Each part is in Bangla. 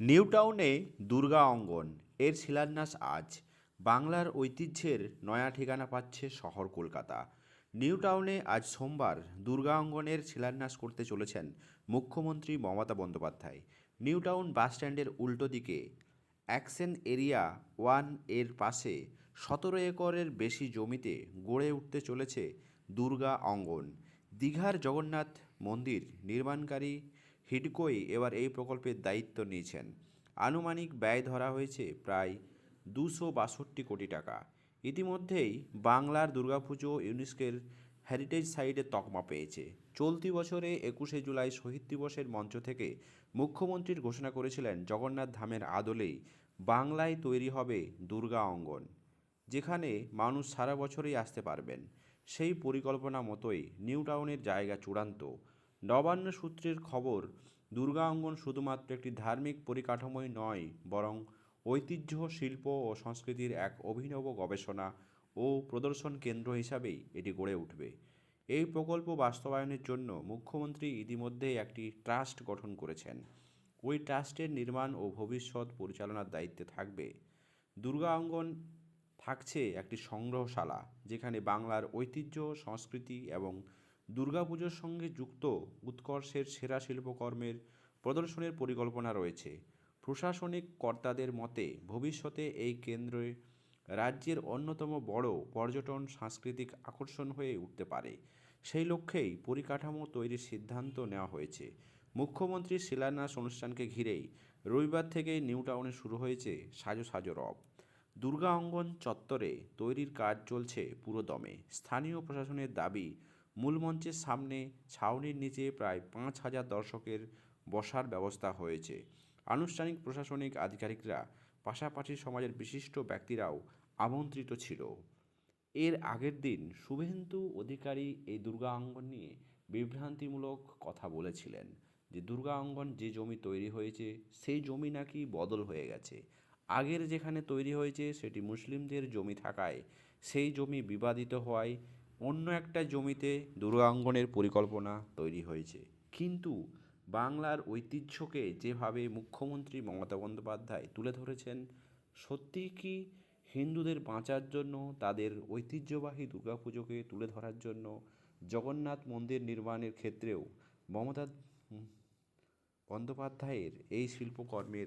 নিউ টাউনে দুর্গা অঙ্গন, এর শিলান্যাস আজ। বাংলার ঐতিহ্যের নয়া ঠিকানা পাচ্ছে শহর কলকাতা। নিউ টাউনে আজ সোমবার দুর্গা অঙ্গনের শিলান্যাস করতে চলেছেন মুখ্যমন্ত্রী Mamata Bandyopadhyay. New Town bus উল্টো দিকে অ্যাকশন এরিয়া ওয়ানের পাশে সতেরো একরের বেশি জমিতে গড়ে উঠতে চলেছে দুর্গা অঙ্গন। দীঘার জগন্নাথ মন্দির নির্মাণকারী হিডকোই এবার এই প্রকল্পের দায়িত্ব নিয়েছেন। আনুমানিক ব্যয় ধরা হয়েছে প্রায় দুশো বাষট্টি কোটি টাকা। ইতিমধ্যেই বাংলার দুর্গাপুজো ইউনেস্কের হেরিটেজ সাইটে তকমা পেয়েছে। চলতি বছরে একুশে জুলাই শহীদ দিবসের মঞ্চ থেকে মুখ্যমন্ত্রীর ঘোষণা করেছিলেন জগন্নাথ ধামের আদলেই বাংলায় তৈরি হবে দুর্গা অঙ্গন, যেখানে মানুষ সারা বছরই আসতে পারবেন। সেই পরিকল্পনা মতোই নিউ টাউনের জায়গা চূড়ান্ত নবান্ন সূত্রের খবর, দুর্গা অঙ্গন শুধুমাত্র একটি ধার্মিক পরিকাঠামোই নয়, বরং ঐতিহ্য, শিল্প ও সংস্কৃতির এক অভিনব গবেষণা ও প্রদর্শন কেন্দ্র হিসাবেই এটি গড়ে উঠবে। এই প্রকল্প বাস্তবায়নের জন্য মুখ্যমন্ত্রী ইতিমধ্যেই একটি ট্রাস্ট গঠন করেছেন। ওই ট্রাস্টের নির্মাণ ও ভবিষ্যৎ পরিচালনার দায়িত্বে থাকবে। দুর্গা অঙ্গন থাকছে একটি সংগ্রহশালা, যেখানে বাংলার ঐতিহ্য, সংস্কৃতি এবং দুর্গাপুজোর সঙ্গে যুক্ত উৎকর্ষের সেরা শিল্পকর্মের প্রদর্শনের পরিকল্পনা রয়েছে। প্রশাসনিক কর্তাদের মতে, ভবিষ্যতে এই কেন্দ্রে রাজ্যের অন্যতম বড় পর্যটন সাংস্কৃতিক আকর্ষণ হয়ে উঠতে পারে। সেই লক্ষ্যেই পরিকাঠামো তৈরির সিদ্ধান্ত নেওয়া হয়েছে। মুখ্যমন্ত্রীর শিলান্যাস অনুষ্ঠানকে ঘিরেই রবিবার থেকেই নিউ টাউনে শুরু হয়েছে সাজো সাজো রব। দুর্গা অঙ্গন চত্বরে তৈরির কাজ চলছে পুরোদমে। স্থানীয় প্রশাসনের দাবি মূল মঞ্চের সামনে ছাউনির নিচে প্রায় পাঁচ হাজার দর্শকের বসার ব্যবস্থা হয়েছে। আনুষ্ঠানিক প্রশাসনিক আধিকারিকরা পাশাপাশি সমাজের বিশিষ্ট ব্যক্তিরাও আমন্ত্রিত ছিল। এর আগের দিন শুভেন্দু অধিকারী এই দুর্গা অঙ্গন নিয়ে বিভ্রান্তিমূলক কথা বলেছিলেন যে দুর্গা অঙ্গন যে জমি তৈরি হয়েছে, সেই জমি নাকি বদল হয়ে গেছে। আগের যেখানে তৈরি হয়েছে, সেটি মুসলিমদের জমি থাকায় সেই জমি বিবাদিত হওয়ায় অন্য একটা জমিতে দুর্গা অঙ্গনের পরিকল্পনা তৈরি হয়েছে। কিন্তু বাংলার ঐতিহ্যকে যেভাবে মুখ্যমন্ত্রী মমতা বন্দ্যোপাধ্যায় তুলে ধরেছেন সত্যিই কি হিন্দুদের বাঁচার জন্য, তাদের ঐতিহ্যবাহী দুর্গাপুজোকে তুলে ধরার জন্য জগন্নাথ মন্দির নির্মাণের ক্ষেত্রেও মমতা বন্দ্যোপাধ্যায়ের এই শিল্পকর্মের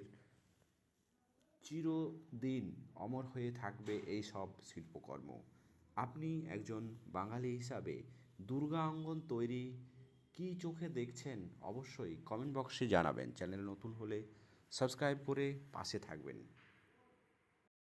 চিরদিন অমর হয়ে থাকবে এই সব শিল্পকর্ম। আপনি একজন বাঙালি হিসাবে দুর্গা অঙ্গন তৈরি কী চোখে দেখছেন অবশ্যই কমেন্ট বক্সে জানাবেন। চ্যানেল নতুন হলে সাবস্ক্রাইব করে পাশে থাকবেন।